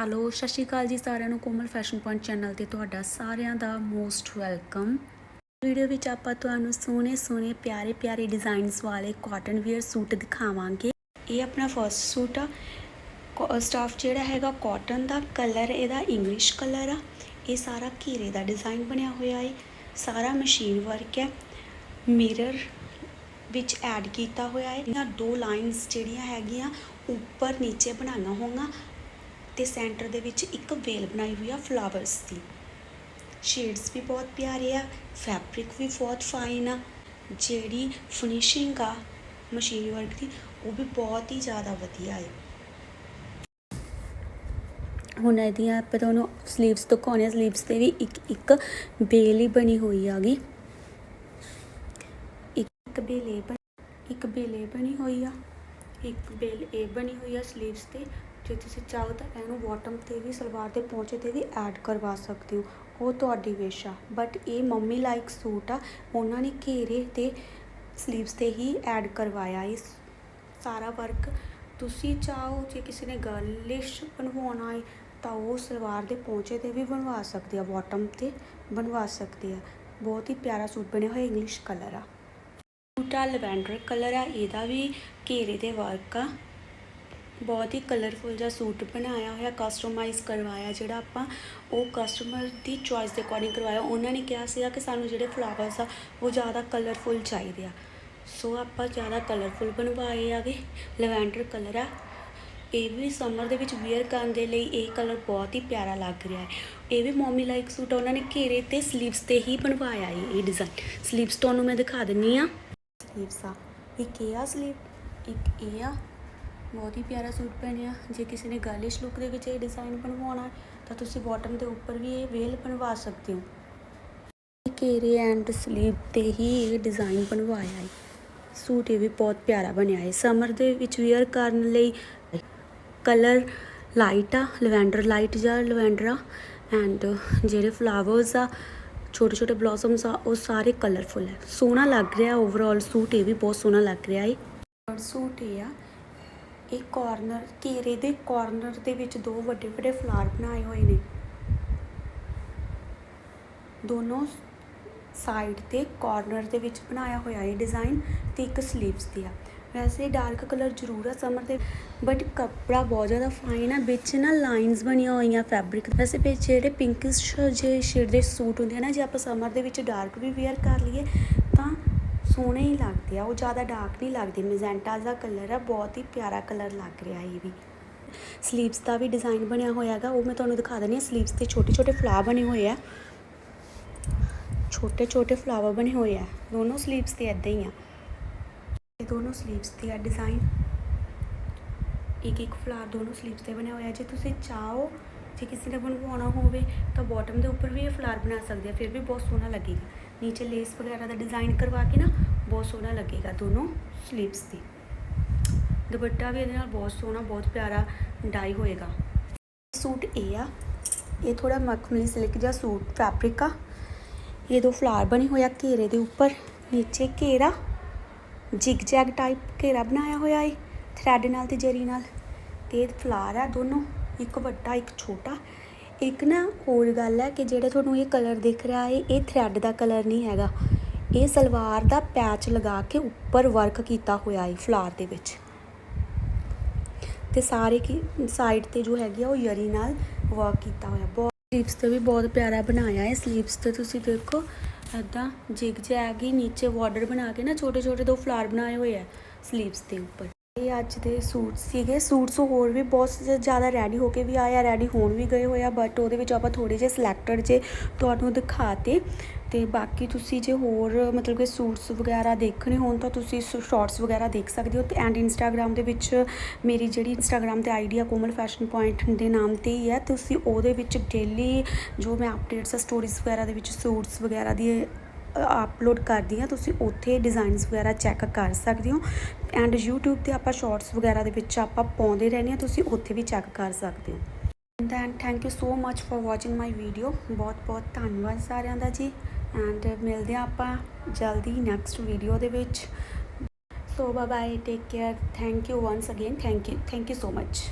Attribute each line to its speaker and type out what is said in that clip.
Speaker 1: Hello, ਸਤਿ ਸ਼੍ਰੀ ਅਕਾਲ ਜੀ ਸਾਰਿਆਂ ਨੂੰ। ਕੋਮਲ ਫੈਸ਼ਨ ਪੁਆਇੰਟ ਚੈਨਲ ਤੇ ਤੁਹਾਡਾ ਸਾਰਿਆਂ ਦਾ ਮੋਸਟ ਵੈਲਕਮ। ਵੀਡੀਓ ਵਿੱਚ ਆਪਾਂ ਤੁਹਾਨੂੰ ਸੋਹਣੇ ਸੋਹਣੇ ਪਿਆਰੇ ਪਿਆਰੇ ਡਿਜ਼ਾਈਨਸ ਵਾਲੇ ਕਾਟਨ ਵੇਅਰ ਸੂਟ ਦਿਖਾਵਾਂਗੇ। ਇਹ ਆਪਣਾ ਫਰਸਟ ਸੂਟ ਆ। ਸਟਾਫ ਜਿਹੜਾ ਹੈਗਾ ਕਾਟਨ ਦਾ ਕਲਰ ਇਹਦਾ ਇੰਗਲਿਸ਼ ਕਲਰ ਆ। ਇਹ ਸਾਰਾ ਘੇਰੇ ਦਾ ਡਿਜ਼ਾਈਨ ਬਣਿਆ ਹੋਇਆ ਹੈ ਸਾਰਾ ਮਸ਼ੀਨ ਵਰਕ ਹੈ। ਮਿਰਰ ਵਿੱਚ ਐਡ ਕੀਤਾ ਹੋਇਆ ਹੈ ਇਹਨਾਂ ਦੋ ਲਾਈਨਸ ਜਿਹੜੀਆਂ ਹੈਗੀਆਂ ਉੱਪਰ ਨੀਚੇ ਬਣਾਈਆਂ ਹੋਈਆਂ। ਤੇ ਸੈਂਟਰ ਦੇ ਵਿੱਚ ਇੱਕ ਵੇਲ ਬਣਾਈ ਹੋਈ ਆ ਫਲਾਵਰਸ ਦੀ। ਸ਼ੇਡਸ ਵੀ ਬਹੁਤ ਪਿਆਰੇ ਆ, ਫੈਬਰਿਕ ਵੀ ਬਹੁਤ ਫਾਈਨ ਆ, ਜਿਹੜੀ ਫਿਨਿਸ਼ਿੰਗ ਆ ਮਸ਼ੀਨ ਵਰਕ ਦੀ, ਉਹ ਵੀ ਬਹੁਤ ਹੀ ਜ਼ਿਆਦਾ ਵਧੀਆ ਹੈ ਹੁਣ ਇਹਦੀਆਂ ਆਪਾਂ ਤੁਹਾਨੂੰ ਸਲੀਵਸ ਦਿਖਾਉਣੇ ਆ ਸਲੀਵਸ ਤੇ ਵੀ ਇੱਕ ਇੱਕ ਬੇਲ ਹੀ ਬਣੀ ਹੋਈ ਆ ਗਈ ਇੱਕ ਬੇਲ ਇਹ ਬਣ, ਇੱਕ ਬੇਲ ਇਹ ਬਣੀ ਹੋਈ ਆ, ਇੱਕ ਬੇਲ ਇਹ ਬਣੀ ਹੋਈ ਆ ਸਲੀਵਸ ਤੇ ਜੇ ਤੁਸੀਂ ਚਾਹੋ ਤਾਂ ਇਹਨੂੰ ਬਾਟਮ ਤੇ ਵੀ ਸਲਵਾਰ ਦੇ ਪਹੁੰਚੇ ਤੇ ਵੀ ਐਡ ਕਰਵਾ ਸਕਦੇ ਹੋ। ਉਹ ਤੁਹਾਡੀ ਵਿਸ਼ ਆ। ਬਟ ਇਹ ਮੰਮੀ ਲਾਈਕ ਸੂਟ ਆ। ਉਹਨਾਂ ਨੇ ਘੇਰੇ ਤੇ ਸਲੀਵਸ ਤੇ ਹੀ ਐਡ ਕਰਵਾਇਆ। ਇਸ ਸਾਰਾ ਵਰਕ ਤੁਸੀਂ ਚਾਹੋ, ਜੇ ਕਿਸੇ ਨੇ ਗਰਲਿਸ਼ ਬਣਵਾਉਣਾ ਹੈ, ਤਾਂ ਉਹ ਸਲਵਾਰ ਦੇ ਪਹੁੰਚੇ ਤੇ ਵੀ ਬਣਵਾ ਸਕਦੇ ਆ। ਬਾਟਮ ਤੇ ਬਣਵਾ ਸਕਦੇ ਆ। ਬਹੁਤ ਹੀ ਪਿਆਰਾ ਸੂਟ ਬਣਿਆ ਹੋਇਆ ਇੰਗਲਿਸ਼ ਕਲਰ ਆ। ਸੂਟ ਆ, ਲਵੈਂਡਰ ਕਲਰ ਆ। ਇਹਦਾ ਵੀ ਘੇਰੇ ਦੇ ਵਰਕ ਆ। ਬਹੁਤ ਹੀ ਕਲਰਫੁਲ ਜਿਹਾ ਸੂਟ ਬਣਾਇਆ ਹੋਇਆ ਕਸਟਮਾਈਜ਼ ਕਰਵਾਇਆ ਜਿਹੜਾ ਆਪਾਂ, ਉਹ ਕਸਟਮਰ ਦੀ ਚੋਇਸ ਦੇ ਅਕੋਰਡਿੰਗ ਕਰਵਾਇਆ। ਉਹਨਾਂ ਨੇ ਕਿਹਾ ਸੀਗਾ ਕਿ ਸਾਨੂੰ ਜਿਹੜੇ ਫਲਾਵਰਸ ਆ, ਉਹ ਜ਼ਿਆਦਾ ਕਲਰਫੁਲ ਚਾਹੀਦੇ ਆ। ਸੋ ਆਪਾਂ ਜ਼ਿਆਦਾ ਕਲਰਫੁਲ ਬਣਵਾਏ ਆਗੇ ਲਵੈਂਡਰ ਕਲਰ ਆ। ਇਹ ਵੀ ਸਮਰ ਦੇ ਵਿੱਚ ਵੇਅਰ ਕਰਨ ਦੇ ਲਈ ਇਹ ਕਲਰ ਬਹੁਤ ਹੀ ਪਿਆਰਾ ਲੱਗ ਰਿਹਾ ਹੈ। ਇਹ ਵੀ ਮੋਮੀ ਲਾਈਕ ਸੂਟ ਉਹਨਾਂ ਨੇ ਘੇਰੇ ਤੇ ਸਲੀਵਸ ਤੇ ਹੀ ਬਣਵਾਇਆ ਹੈ ਇਹ ਡਿਜ਼ਾਈਨ ਸਲੀਵਸ ਤੁਹਾਨੂੰ ਮੈਂ ਦਿਖਾ ਦਿੰਨੀ ਆ। ਸਲੀਵਸ ਆ। ਇੱਕ ਇਹ ਆ ਸਲੀਵ ਇੱਕ ਇਹ ਆ। ਬਹੁਤ ਹੀ ਪਿਆਰਾ ਸੂਟ ਬਣਿਆ ਜੇ ਕਿਸੇ ਨੇ ਗਾਰਲਿਸ਼ ਲੁੱਕ ਦੇ ਵਿੱਚ ਇਹ ਡਿਜ਼ਾਈਨ ਬਣਵਾਉਣਾ ਤਾਂ ਤੁਸੀਂ ਬਾਟਮ ਦੇ ਉੱਪਰ ਵੀ ਇਹ ਵੇਲ ਬਣਵਾ ਸਕਦੇ ਹੋ। ਘੇਰੇ ਐਂਡ ਸਲੀਵ ਤੇ ਹੀ ਇਹ ਡਿਜ਼ਾਈਨ ਬਣਵਾਇਆ ਹੈ। ਸੂਟ ਇਹ ਵੀ ਬਹੁਤ ਪਿਆਰਾ ਬਣਿਆ ਹੈ। ਸਮਰ ਦੇ ਵਿੱਚ ਵੇਅਰ ਕਰਨ ਲਈ ਕਲਰ ਲਾਈਟ ਆ ਲਵੈਂਡਰ ਲਾਈਟ ਜਾਂ ਲਵੈਂਡਰ ਆ ਐਂਡ ਜਿਹੜੇ ਫਲਾਵਰਸ ਆ ਛੋਟੇ ਛੋਟੇ ਬਲੌਸਮਸ ਆ, ਉਹ ਸਾਰੇ ਕਲਰਫੁਲ ਹੈ। ਸੋਹਣਾ ਲੱਗ ਰਿਹਾ ਓਵਰਆਲ ਸੂਟ, ਇਹ ਵੀ ਬਹੁਤ ਸੋਹਣਾ ਲੱਗ ਰਿਹਾ ਹੈ। ਸੂਟ ਇਹ ਆ ਇਹ ਕਾਰਨਰ ਘੇਰੇ ਦੇ ਕਾਰਨਰ ਦੇ ਵਿੱਚ ਦੋ ਵੱਡੇ ਵੱਡੇ ਫਲਾਰ ਬਣਾਏ ਹੋਏ ਨੇ। ਦੋਨੋਂ ਸਾਈਡ ਤੇ ਕਾਰਨਰ ਦੇ ਵਿੱਚ ਬਣਾਇਆ ਹੋਇਆ ਇਹ ਡਿਜ਼ਾਈਨ ਤੇ ਇੱਕ ਸਲੀਵਸ ਦੀ ਆ। ਵੈਸੇ ਡਾਰਕ ਕਲਰ ਜ਼ਰੂਰ ਆ ਸਮਰ ਦੇ ਬਟ ਕੱਪੜਾ ਬਹੁਤ ਜ਼ਿਆਦਾ ਫਾਈਨ ਆ, ਵਿੱਚ ਨਾ ਲਾਈਨਸ ਬਣੀਆਂ ਹੋਈਆਂ ਫੈਬਰਿਕ ਵੈਸੇ ਵਿੱਚ ਜਿਹੜੇ ਪਿੰਕਿਸ਼ ਜੇ ਸ਼ੇਡ ਦੇ ਸੂਟ ਹੁੰਦੇ ਆ ਨਾ, ਜੇ ਆਪਾਂ ਸਮਰ ਦੇ ਵਿੱਚ ਡਾਰਕ ਵੀ ਵੇਅਰ ਕਰ ਲਈਏ ਸੋਹਣੇ ਹੀ ਲੱਗਦੇ ਆ, ਉਹ ਜ਼ਿਆਦਾ ਡਾਰਕ ਨਹੀਂ ਲੱਗਦੇ ਮੈਜੈਂਟਾ ਦਾ ਕਲਰ ਆ, ਬਹੁਤ ਹੀ ਪਿਆਰਾ ਕਲਰ ਲੱਗ ਰਿਹਾ ਇਹ ਵੀ। ਸਲੀਵਸ ਦਾ ਵੀ ਡਿਜ਼ਾਈਨ ਬਣਿਆ ਹੋਇਆ ਹੈਗਾ, ਉਹ ਮੈਂ ਤੁਹਾਨੂੰ ਦਿਖਾ ਦਿੰਦੀ ਹਾਂ ਸਲੀਵਸ ਤੇ ਛੋਟੇ ਛੋਟੇ ਫਲਾਵਰ ਬਣੇ ਹੋਏ ਆ। ਛੋਟੇ ਛੋਟੇ ਫਲਾਵਰ ਬਣੇ ਹੋਏ ਆ, ਦੋਨੋਂ ਸਲੀਵਸ ਤੇ ਇਦਾਂ ਹੀ ਆ। ਇਹ ਦੋਨੋਂ ਸਲੀਵਸ ਤੇ ਆ ਡਿਜ਼ਾਈਨ ਇੱਕ ਇੱਕ ਫਲਾਰ ਦੋਨੋਂ ਸਲੀਵਸ ਤੇ ਬਣਿਆ ਹੋਇਆ, ਜੇ ਤੁਸੀਂ ਚਾਹੋ ਜੇ ਕਿਸੇ ਨੇ ਬਣਵਾਉਣਾ ਹੋਵੇ ਤਾਂ ਬਾਟਮ ਦੇ ਉੱਪਰ ਵੀ ਇਹ ਫਲਾਰ ਬਣਾ ਸਕਦੇ ਆ, ਫਿਰ ਵੀ ਬਹੁਤ ਸੋਹਣਾ ਲੱਗੇਗਾ। ਨੀਚੇ ਲੇਸ ਵਗੈਰਾ ਦਾ ਡਿਜ਼ਾਈਨ ਕਰਵਾ ਕੇ ਨਾ, ਬਹੁਤ ਸੋਹਣਾ ਲੱਗੇਗਾ ਦੋਨੋਂ ਸਲੀਵਸ ਦੀ ਦੁਪੱਟਾ ਵੀ ਇਹਦੇ ਨਾਲ ਬਹੁਤ ਸੋਹਣਾ, ਬਹੁਤ ਪਿਆਰਾ ਡਾਈ ਹੋਏਗਾ। ਸੂਟ ਇਹ ਆ, ਇਹ ਥੋੜਾ ਮਖਮਲੀ ਸਿਲਕ ਜਿਹਾ ਸੂਟ ਫੈਬਰਿਕ ਆ। ਇਹ ਦੋ ਫਲਾਰ ਬਣੇ ਹੋਇਆ ਘੇਰੇ ਦੇ ਉੱਪਰ, ਨੀਚੇ ਘੇਰਾ ਜਿਗ ਜੈਗ ਟਾਈਪ ਘੇਰਾ ਬਣਾਇਆ ਹੋਇਆ ਏ ਥ੍ਰੈਡ ਨਾਲ ਤੇ ਜਰੀ ਨਾਲ। ਤੇ ਫਲਾਰ ਆ ਦੋਨੋਂ। ਇੱਕ ਵੱਡਾ, ਇੱਕ ਛੋਟਾ। ਇੱਕ ਨਾ ਹੋਰ ਗੱਲ ਹੈ ਕਿ ਜਿਹੜਾ ਤੁਹਾਨੂੰ ਇਹ ਕਲਰ ਦਿਖ ਰਿਹਾ ਹੈ, ਇਹ ਥ੍ਰੈਡ ਦਾ ਕਲਰ ਨਹੀਂ ਹੈਗਾ। ਇਹ ਸਲਵਾਰ ਦਾ ਪੈਚ ਲਗਾ ਕੇ ਉੱਪਰ ਵਰਕ ਕੀਤਾ ਹੋਇਆ ਹੈ ਫਲਾਰ ਦੇ ਵਿੱਚ। ਤੇ ਸਾਰੇ ਕੀ ਸਾਈਡ ਤੇ ਜੋ ਹੈਗੀ ਆ ਉਹ ਯਰੀ ਨਾਲ ਵਰਕ ਕੀਤਾ ਹੋਇਆ। ਬਹੁਤ ਸਲੀਵਸ ਤੇ ਵੀ ਬਹੁਤ ਪਿਆਰਾ ਬਣਾਇਆ ਹੈ। ਸਲੀਵਸ ਤੇ ਤੁਸੀਂ ਦੇਖੋ ਐਦਾਂ ਜਿਗ ਜੈਗ ਹੀ ਨੀਚੇ ਬਾਰਡਰ ਬਣਾ ਕੇ ਨਾ ਛੋਟੇ ਛੋਟੇ ਦੋ ਫਲਾਰ ਬਣਾਏ ਹੋਏ ਆ ਸਲੀਵਸ ਦੇ ਉੱਪਰ। ਇਹ ਅੱਜ ਦੇ ਸੂਟ ਸੀਗੇ। ਸੂਟਸ ਹੋਰ ਵੀ ਬਹੁਤ ਜ਼ਿਆਦਾ ਰੈਡੀ ਹੋ ਕੇ ਵੀ ਆਏ ਆ ਰੈਡੀ ਹੋਣ ਵੀ ਗਏ ਹੋਏ ਆ ਬਟ ਉਹਦੇ ਵਿੱਚ ਆਪਾਂ ਥੋੜੇ ਜਿਹੇ ਸਿਲੈਕਟਡ ਜੇ ਤੁਹਾਨੂੰ ਦਿਖਾਤੇ। ਤੇ ਬਾਕੀ ਤੁਸੀਂ ਜੇ ਹੋਰ ਮਤਲਬ ਕਿ ਸੂਟਸ ਵਗੈਰਾ ਦੇਖਣੇ ਹੋਣ ਤਾਂ ਤੁਸੀਂ ਸ਼ਾਰਟਸ ਵਗੈਰਾ ਦੇਖ ਸਕਦੇ ਹੋ। ਤੇ ਐਂਡ ਇੰਸਟਾਗ੍ਰam ਦੇ ਵਿੱਚ ਮੇਰੀ ਜਿਹੜੀ ਇੰਸਟਾਗ੍ਰam ਤੇ ਆਈਡੀ ਆ ਕੋਮਲ ਫੈਸ਼ਨ ਪੁਆਇੰਟ ਦੇ ਨਾਮ ਤੇ ਹੀ ਹੈ ਤੁਸੀਂ ਉਹਦੇ ਵਿੱਚ ਡੇਲੀ ਜੋ ਮੈਂ ਅਪਡੇਟਸ ਸਟੋਰੀਜ਼ ਵਗੈਰਾ ਦੇ ਵਿੱਚ ਸੂਟਸ ਵਗੈਰਾ ਦੀ ਅਪਲੋਡ ਕਰਦੀ ਹਾਂ, ਤੁਸੀਂ ਉੱਥੇ ਡਿਜ਼ਾਈਨਸ ਵਗੈਰਾ ਚੈੱਕ ਕਰ ਸਕਦੇ ਹੋ ਐਂਡ YouTube ਤੇ ਆਪਾਂ ਸ਼ਾਰਟਸ ਵਗੈਰਾ ਦੇ ਵਿੱਚ ਆਪਾਂ ਪਾਉਂਦੇ ਰਹਿੰਦੇ ਹਾਂ, ਤੁਸੀਂ ਉੱਥੇ ਵੀ ਚੈੱਕ ਕਰ ਸਕਦੇ ਹੋ। Then thank you so much for watching my video ਬਹੁਤ ਬਹੁਤ ਧੰਨਵਾਦ ਸਾਰਿਆਂ ਦਾ ਜੀ। ਐਂਡ ਮਿਲਦੇ ਹਾਂ ਆਪਾਂ ਜਲਦੀ ਨੈਕਸਟ ਵੀਡੀਓ ਦੇ ਵਿੱਚ। So bye bye take care thank you once again thank you thank you so much